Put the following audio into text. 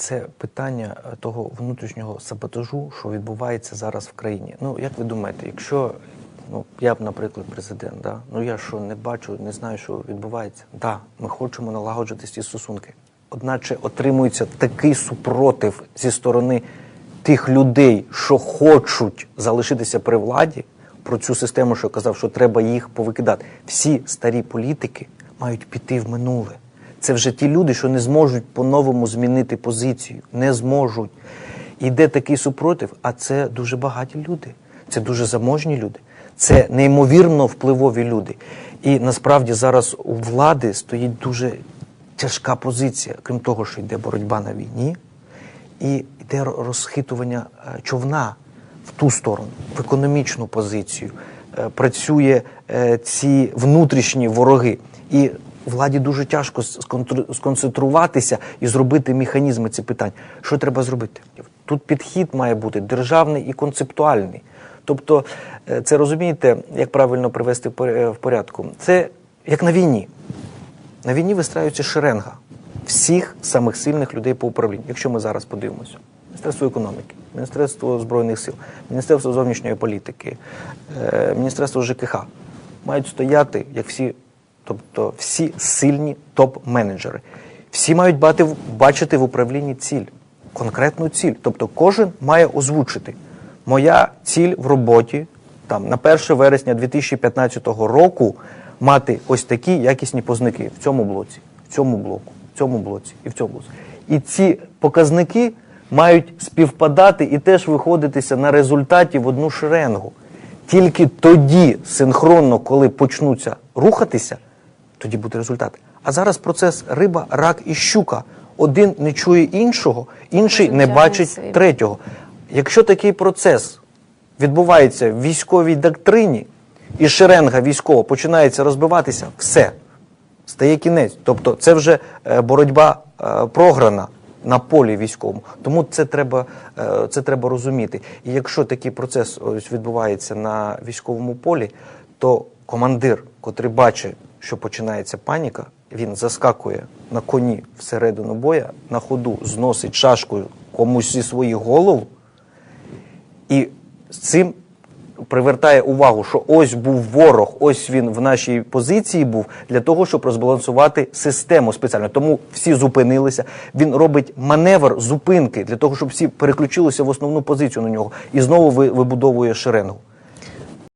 це питання е, того внутрішнього саботажу, що відбувається зараз в країні. Ну, як ви думаєте, якщо ну, я б, наприклад, президент, да? ну я що не бачу, не знаю, що відбувається. Да, ми хочемо налагоджувати ці стосунки. Одначе отримується такий супротив зі сторони тих людей, що хочуть залишитися при владі, про цю систему, що я казав, що треба їх повикидати. Всі старі політики мають піти в минуле. Це вже ті люди, що не зможуть по-новому змінити позицію. Не зможуть. Іде такий супротив, а це дуже багаті люди, це дуже заможні люди, це неймовірно впливові люди. І насправді зараз у влади стоїть дуже тяжка позиція, крім того, що йде боротьба на війні, і йде розхитування е, човна в ту сторону, в економічну позицію. Е, Працює е, ці внутрішні вороги. І владі дуже тяжко сконцентруватися і зробити механізми цих питань. Що треба зробити? Тут підхід має бути державний і концептуальний. Тобто, е, це розумієте, як правильно привести е, в порядку? Це як на війні. На війні вистраюється шеренга всіх самих сильних людей по управлінню. Якщо ми зараз подивимося, Міністерство економіки, Міністерство збройних сил, Міністерство зовнішньої політики, е, Міністерство ЖКХ мають стояти як всі, тобто всі сильні топ-менеджери. Всі мають бати, бачити в управлінні ціль, конкретну ціль. Тобто кожен має озвучити. Моя ціль в роботі там на 1 вересня 2015 року мати ось такі якісні показники в цьому блоці, в цьому блоку, в цьому блоці і в цьому блоці. І ці показники мають співпадати і теж виходитися на результаті в одну шеренгу. Тільки тоді, синхронно, коли почнуться рухатися, тоді буде результат. А зараз процес риба, рак і щука. Один не чує іншого, інший не бачить третього. Якщо такий процес відбувається в військовій доктрині, і шеренга військова починається розбиватися, все, стає кінець. Тобто це вже е, боротьба е, програна на полі військовому. Тому це треба, е, це треба розуміти. І якщо такий процес ось відбувається на військовому полі, то командир, котрий бачить, що починається паніка, він заскакує на коні всередину боя, на ходу зносить шашкою комусь зі своїх голов, і з цим привертає увагу, що ось був ворог, ось він в нашій позиції був для того, щоб розбалансувати систему спеціально. Тому всі зупинилися. Він робить маневр зупинки для того, щоб всі переключилися в основну позицію на нього і знову ви- вибудовує шеренгу.